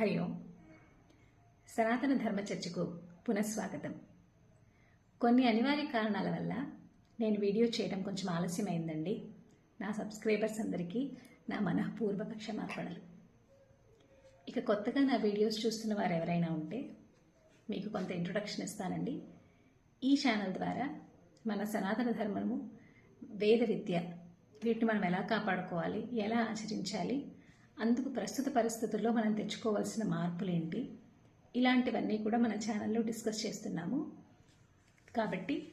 హరి ఓం. సనాతన ధర్మ చర్చకు పునఃస్వాగతం. కొన్ని అనివార్య కారణాల వల్ల నేను వీడియో చేయడం కొంచెం ఆలస్యమైందండి. నా సబ్స్క్రైబర్స్ అందరికీ నా మనఃపూర్వక క్షమాపణలు. ఇక కొత్తగా నా వీడియోస్ చూస్తున్న వారు ఎవరైనా ఉంటే మీకు కొంత ఇంట్రొడక్షన్ ఇస్తానండి. ఈ ఛానల్ ద్వారా మన సనాతన ధర్మము వేద విద్య వీటిని మనం ఎలా కాపాడుకోవాలి ఎలా ఆచరించాలి అందుకు ప్రస్తుత పరిస్థితుల్లో మనం తెచ్చుకోవాల్సిన మార్పులేంటి? ఇలాంటివన్నీ కూడా మన ఛానల్లో డిస్కస్ చేస్తున్నాము. కాబట్టి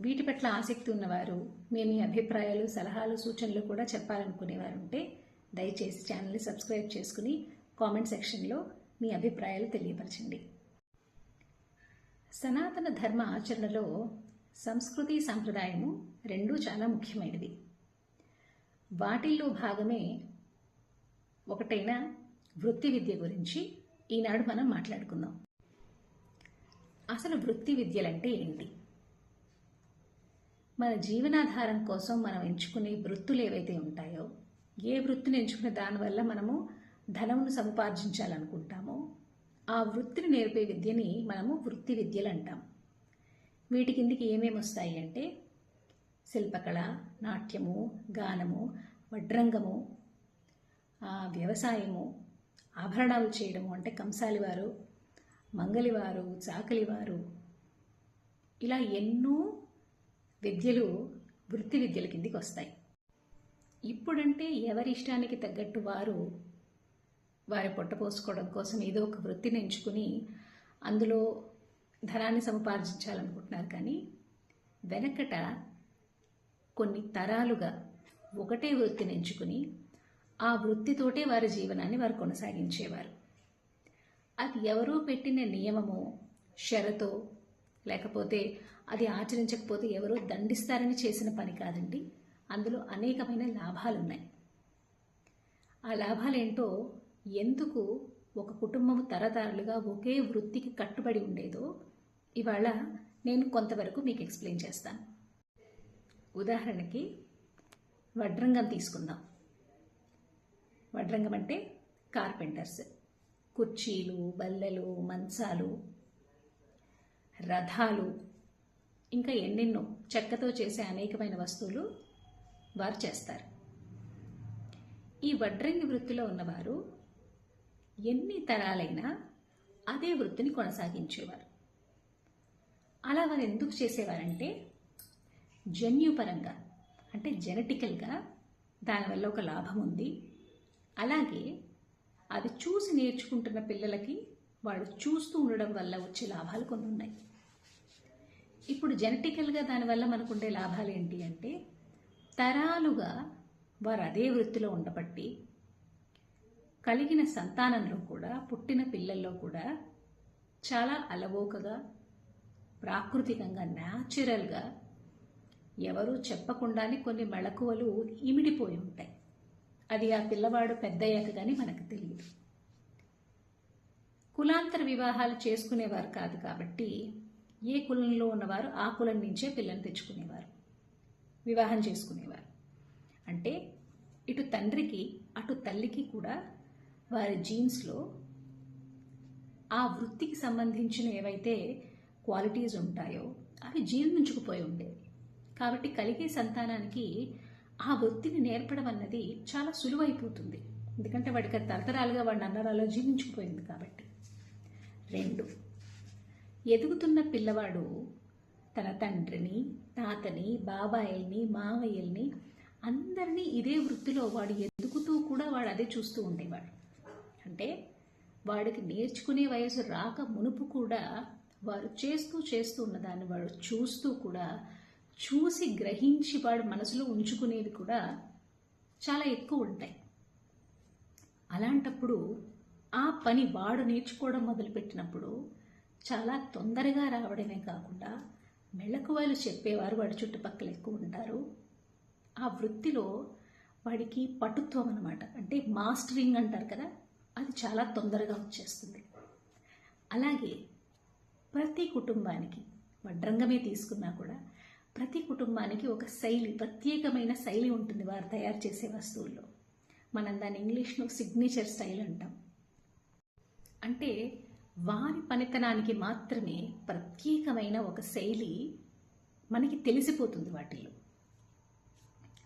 వీటి పట్ల ఆసక్తి ఉన్నవారు మీ మీ అభిప్రాయాలు సలహాలు సూచనలు కూడా చెప్పాలనుకునేవారు ఉంటే దయచేసి ఛానల్ని సబ్స్క్రైబ్ చేసుకుని కామెంట్ సెక్షన్లో మీ అభిప్రాయాలు తెలియపరచండి. సనాతన ధర్మ ఆచరణలో సంస్కృతి సాంప్రదాయము రెండూ చాలా ముఖ్యమైనవి. వాటిల్లో భాగమే ఒకటైన వృత్తి విద్య గురించి ఈనాడు మనం మాట్లాడుకుందాం. అసలు వృత్తి విద్యలంటే ఏంటి? మన జీవనాధారం కోసం మనం ఎంచుకునే వృత్తులు ఏవైతే ఉంటాయో ఏ వృత్తిని ఎంచుకునే దానివల్ల మనము ధనమును సముపార్జించాలనుకుంటామో ఆ వృత్తిని నేర్పే విద్యని మనము వృత్తి విద్యలు అంటాం. వీటి కిందికి ఏమేమి వస్తాయి అంటే శిల్పకళ నాట్యము గానము వడ్రంగము వ్యవసాయము ఆభరణాలు చేయడము అంటే కంసాలివారు మంగలివారు చాకలివారు ఇలా ఎన్నో విద్యలు వృత్తి విద్యల కిందికి వస్తాయి. ఇప్పుడంటే ఎవరి ఇష్టానికి తగ్గట్టు వారు వారి పొట్ట పోసుకోవడం కోసం ఏదో ఒక వృత్తిని ఎంచుకుని అందులో ధనాన్ని సముపార్జించాలనుకుంటున్నారు కానీ వెనకట కొన్ని తరాలుగా ఒకటే వృత్తిని ఎంచుకుని ఆ వృత్తితోటే వారి జీవనాన్ని వారు కొనసాగించేవారు. అది ఎవరో పెట్టిన నియమమో షరతో లేకపోతే అది ఆచరించకపోతే ఎవరో దండిస్తారని చేసిన పని కాదండి. అందులో అనేకమైన లాభాలున్నాయి. ఆ లాభాలేంటో ఎందుకు ఒక కుటుంబం తరతరాలుగా ఒకే వృత్తికి కట్టుబడి ఉండేదో ఇవాళ నేను కొంతవరకు మీకు ఎక్స్ప్లెయిన్ చేస్తాను. ఉదాహరణకి వడ్రంగం తీసుకుందాం. వడ్రంగం అంటే కార్పెంటర్స్. కుర్చీలు బల్లెలు మంచాలు రథాలు ఇంకా ఎన్నెన్నో చెక్కతో చేసే అనేకమైన వస్తువులు వారు చేస్తారు. ఈ వడ్రంగి వృత్తిలో ఉన్నవారు ఎన్ని తరాలైనా అదే వృత్తిని కొనసాగించేవారు. అలా వారు ఎందుకు చేసేవారంటే జన్యుపరంగా అంటే జెనెటికల్గా దానివల్ల ఒక లాభం ఉంది. అలాగే అది చూసి నేర్చుకుంటున్న పిల్లలకి వాడు చూస్తూ ఉండడం వల్ల వచ్చే లాభాలు కొన్ని ఉన్నాయి. ఇప్పుడు జెనెటికల్గా దానివల్ల మనకు ఉండే లాభాలు ఏంటి అంటే తరాలుగా వారు అదే వృత్తిలో ఉండబట్టి కలిగిన సంతానంలో కూడా పుట్టిన పిల్లల్లో కూడా చాలా అలవోకగా ప్రాకృతికంగా న్యాచురల్గా ఎవరూ చెప్పకుండానే కొన్ని మెళకువలు ఇమిడిపోయి ఉంటాయి. అది ఆ పిల్లవాడు పెద్దయ్యాక కానీ మనకు తెలియదు. కులాంతర వివాహాలు చేసుకునేవారు కాదు కాబట్టి ఏ కులంలో ఉన్నవారు ఆ కులం నుంచే పిల్లని తెచ్చుకునేవారు వివాహం చేసుకునేవారు. అంటే ఇటు తండ్రికి అటు తల్లికి కూడా వారి జీన్స్లో ఆ వృత్తికి సంబంధించిన ఏవైతే క్వాలిటీస్ ఉంటాయో అవి జీర్ణించుకుపోయి ఉండేవి. కాబట్టి కలిగే సంతానానికి ఆ వృత్తిని నేర్పడం అన్నది చాలా సులువైపోతుంది. ఎందుకంటే వాడికి తరతరాలుగా వాడిని అన్నరాలో జీవించుకుపోయింది కాబట్టి. రెండు. ఎదుగుతున్న పిల్లవాడు తన తండ్రిని తాతని బాబాయిల్ని మావయ్యల్ని అందరినీ ఇదే వృత్తిలో వాడు ఎదుగుతూ కూడా వాడు అదే చూస్తూ ఉండేవాడు. అంటే వాడికి నేర్చుకునే వయసు రాక మునుపు కూడా వారు చేస్తూ చేస్తూ ఉన్నదాన్ని వాడు చూస్తూ కూడా చూసి గ్రహించి వాడు మనసులో ఉంచుకునేవి కూడా చాలా ఎక్కువ ఉంటాయి. అలాంటప్పుడు ఆ పని వాడు నేర్చుకోవడం మొదలుపెట్టినప్పుడు చాలా తొందరగా రావడమే కాకుండా మెళకువలు చెప్పేవారు వాడి చుట్టుపక్కల ఎక్కువ ఉంటారు. ఆ వృత్తిలో వాడికి పటుత్వం అనమాట అంటే మాస్టరింగ్ అంటారు కదా అది చాలా తొందరగా వచ్చేస్తుంది. అలాగే ప్రతి కుటుంబానికి వడ్రంగమే తీసుకున్నా కూడా ప్రతి కుటుంబానికి ఒక శైలి ప్రత్యేకమైన శైలి ఉంటుంది వారు తయారు చేసే వస్తువుల్లో. మనం దాని ఇంగ్లీష్లో సిగ్నేచర్ స్టైల్ అంటాం. అంటే వారి పనితనానికి మాత్రమే ప్రత్యేకమైన ఒక శైలి మనకి తెలిసిపోతుంది వాటిల్లో.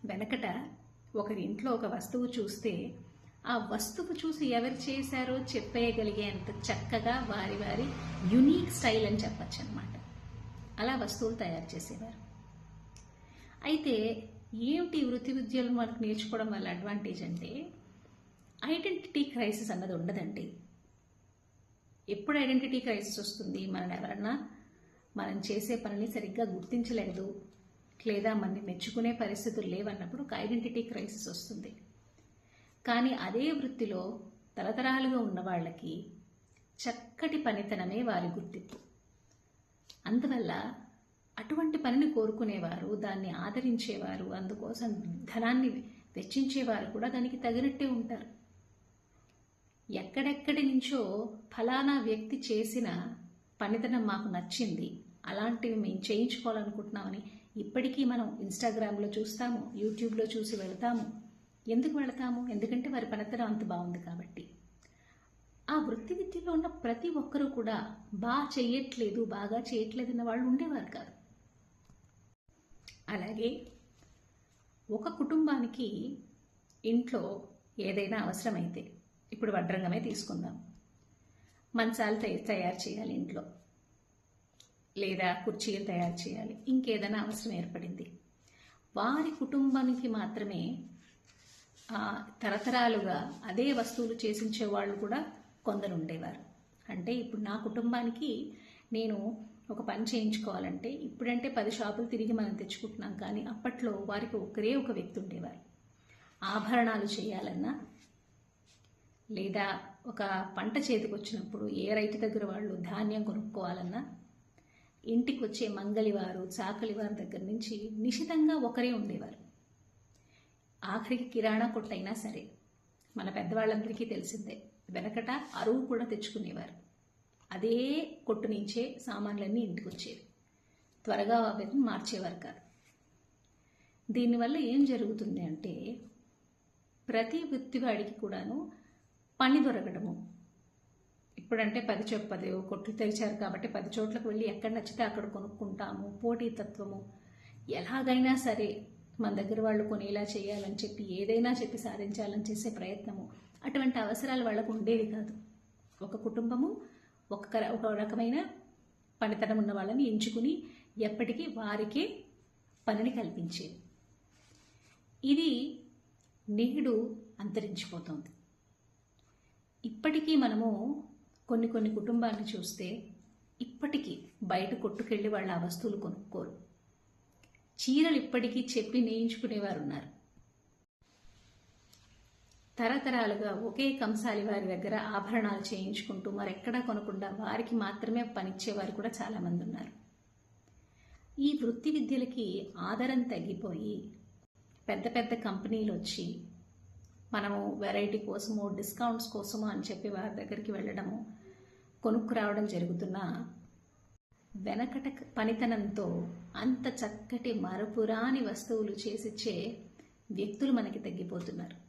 వెనకట ఒకరి ఇంట్లో ఒక వస్తువు చూస్తే ఆ వస్తువు చూసి ఎవరు చేశారో చెప్పేయగలిగేంత చక్కగా వారి వారి యునీక్ స్టైల్ అని చెప్పచ్చు అనమాట అలా వస్తువులు తయారు చేసేవారు. అయితే ఏమిటి వృత్తి విద్యలు మనకు నేర్చుకోవడం వల్ల అడ్వాంటేజ్ అంటే? ఐడెంటిటీ క్రైసిస్ అన్నది ఉండదండి. ఎప్పుడు ఐడెంటిటీ క్రైసిస్ వస్తుంది? మనం ఎవరన్నా మనం చేసే పనిని సరిగ్గా గుర్తించలేదు. లేదా మనని మెచ్చుకునే పరిస్థితులు లేవన్నప్పుడు ఒక ఐడెంటిటీ క్రైసిస్ వస్తుంది. కానీ అదే వృత్తిలో తరతరాలుగా ఉన్న వాళ్ళకి చక్కటి పనితనమే వారి గుర్తింపు. అందువల్ల అటువంటి పనిని కోరుకునేవారు దాన్ని ఆదరించేవారు అందుకోసం ధనాన్ని వెచ్చించేవారు కూడా దానికి తగినట్టే ఉంటారు. ఎక్కడెక్కడి నుంచో ఫలానా వ్యక్తి చేసిన పనితనం మాకు నచ్చింది అలాంటివి మేము చేయించుకోవాలనుకుంటున్నామని ఇప్పటికీ మనం ఇన్స్టాగ్రామ్లో చూస్తాము యూట్యూబ్లో చూసి వెళ్తాము. ఎందుకు వెళతాము? ఎందుకంటే వారి పనితనం అంత బాగుంది కాబట్టి. ఆ వృత్తి విద్యలో ఉన్న ప్రతి ఒక్కరూ కూడా బాగా చేయట్లేదు బాగా చేయట్లేదు అన్న వాళ్ళు ఉండేవారు కాదు. అలాగే ఒక కుటుంబానికి ఇంట్లో ఏదైనా అవసరమైతే ఇప్పుడు వడ్రంగమే తీసుకుందాం. మంచాలు తయ- తయారు చేయాలి ఇంట్లో. లేదా కుర్చీలు తయారు చేయాలి. ఇంకేదైనా అవసరం ఏర్పడింది. వారి కుటుంబానికి మాత్రమే తరతరాలుగా అదే వస్తువులు చేసించే వాళ్ళు కూడా కొందరు ఉండేవారు. అంటే ఇప్పుడు నా కుటుంబానికి నేను ఒక పని చేయించుకోవాలంటే ఇప్పుడంటే పది షాపులు తిరిగి మనం తెచ్చుకుంటున్నాం కానీ అప్పట్లో వారికి ఒకరే ఒక వ్యక్తి ఉండేవారు. ఆభరణాలు చేయాలన్నా లేదా ఒక పంట చేతికి వచ్చినప్పుడు ఏ రైతు దగ్గర వాళ్ళు ధాన్యం కొనుక్కోవాలన్నా ఇంటికి వచ్చే మంగలివారు చాకలివారి దగ్గర నుంచి నిశితంగా ఒకరే ఉండేవారు. ఆఖరికి కిరాణా కొట్టైనా సరే. మన పెద్దవాళ్ళందరికీ తెలిసిందే వెనకట అరువు కూడా తెచ్చుకునేవారు. అదే కొట్టు నుంచే సామాన్లన్నీ ఇంటికి వచ్చేవి త్వరగా వాటిని మార్చేవారు కాదు. దీనివల్ల ఏం జరుగుతుంది అంటే ప్రతి వృత్తివాడికి కూడాను పని దొరకడము. ఇప్పుడంటే పది చోట పది కొట్లు తెరిచారు కాబట్టి పది చోట్లకు వెళ్ళి ఎక్కడ నచ్చితే అక్కడ కొనుక్కుంటాము. పోటీతత్వము ఎలాగైనా సరే మన దగ్గర వాళ్ళు కొనేలా చేయాలని చెప్పి ఏదైనా చెప్పి సాధించాలని చేసే ప్రయత్నము. అటువంటి అవసరాలు వాళ్ళకు ఉండేవి కాదు. ఒక కుటుంబము ఒక ఒక రకమైన పనితనం ఉన్న వాళ్ళని ఎంచుకుని ఎప్పటికీ వారికే పనిని కల్పించేది. ఇది నేడు అంతరించిపోతుంది. ఇప్పటికీ మనము కొన్ని కొన్ని కుటుంబాలను చూస్తే ఇప్పటికీ బయట కొట్టుకెళ్ళి వాళ్ళ ఆ వస్తువులు కొనుక్కోరు. చీరలు ఇప్పటికీ చెప్పి నేయించుకునేవారు ఉన్నారు తరతరాలుగా ఒకే కంసాలి వారి దగ్గర ఆభరణాలు చేయించుకుంటూ మరెక్కడా కొనకుండా వారికి మాత్రమే పనిచ్చేవారు కూడా చాలామంది ఉన్నారు ఈ వృత్తి విద్యలకి ఆదరం తగ్గిపోయి పెద్ద పెద్ద కంపెనీలు వచ్చి మనము వెరైటీ కోసమో డిస్కౌంట్స్ కోసమో అని చెప్పి వారి దగ్గరికి వెళ్ళడము కొనుక్కురావడం జరుగుతున్న జరుగుతున్నా వెనకట పనితనంతో అంత చక్కటి మరపురాని వస్తువులు చేసిచ్చే వ్యక్తులు మనకి తగ్గిపోతున్నారు.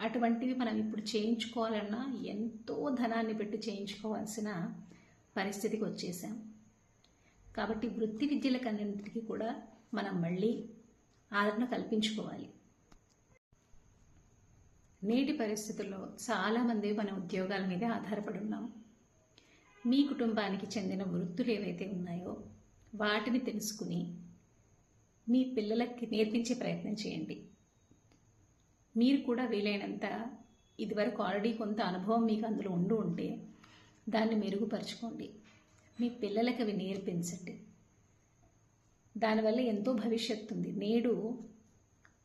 అటువంటివి మనం ఇప్పుడు చేయించుకోవాలన్నా ఎంతో ధనాన్ని పెట్టి చేయించుకోవాల్సిన పరిస్థితికి వచ్చేసాం. కాబట్టి వృత్తి విద్యలకన్నింటికి కూడా మనం మళ్ళీ ఆదరణ కల్పించుకోవాలి. నేటి పరిస్థితుల్లో చాలామంది మన ఉద్యోగాల మీద ఆధారపడి ఉన్నాం. మీ కుటుంబానికి చెందిన వృత్తులు ఏవైతే ఉన్నాయో వాటిని తెలుసుకుని మీ పిల్లలకి నేర్పించే ప్రయత్నం చేయండి. మీరు కూడా వీలైనంత ఇదివరకు ఆల్రెడీ కొంత అనుభవం మీకు అందులో ఉండి ఉంటే దాన్ని మెరుగుపరచుకోండి. మీ పిల్లలకి అవి నేర్పించండి. దానివల్ల ఎంతో భవిష్యత్తు ఉంది. నేడు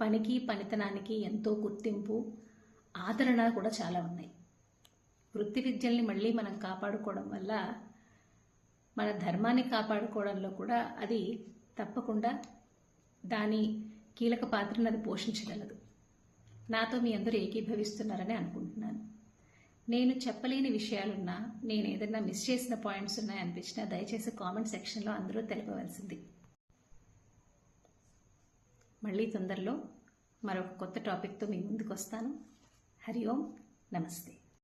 పనికి పనితనానికి ఎంతో గుర్తింపు ఆదరణ కూడా చాలా ఉన్నాయి. వృత్తి విద్యల్ని మళ్ళీ మనం కాపాడుకోవడం వల్ల మన ధర్మాన్ని కాపాడుకోవడంలో కూడా అది తప్పకుండా దాని కీలక పాత్రను అది పోషించగలదు. నాతో మీ అందరూ ఏకీభవిస్తున్నారని అనుకుంటున్నాను. నేను చెప్పలేని విషయాలున్నా నేను ఏదైనా మిస్ చేసిన పాయింట్స్ ఉన్నాయనిపించినా దయచేసి కామెంట్ సెక్షన్లో అందరూ తెలపవలసింది. మళ్ళీ తొందరలో మరొక కొత్త టాపిక్తో మీ ముందుకు వస్తాను హరి ఓం నమస్తే.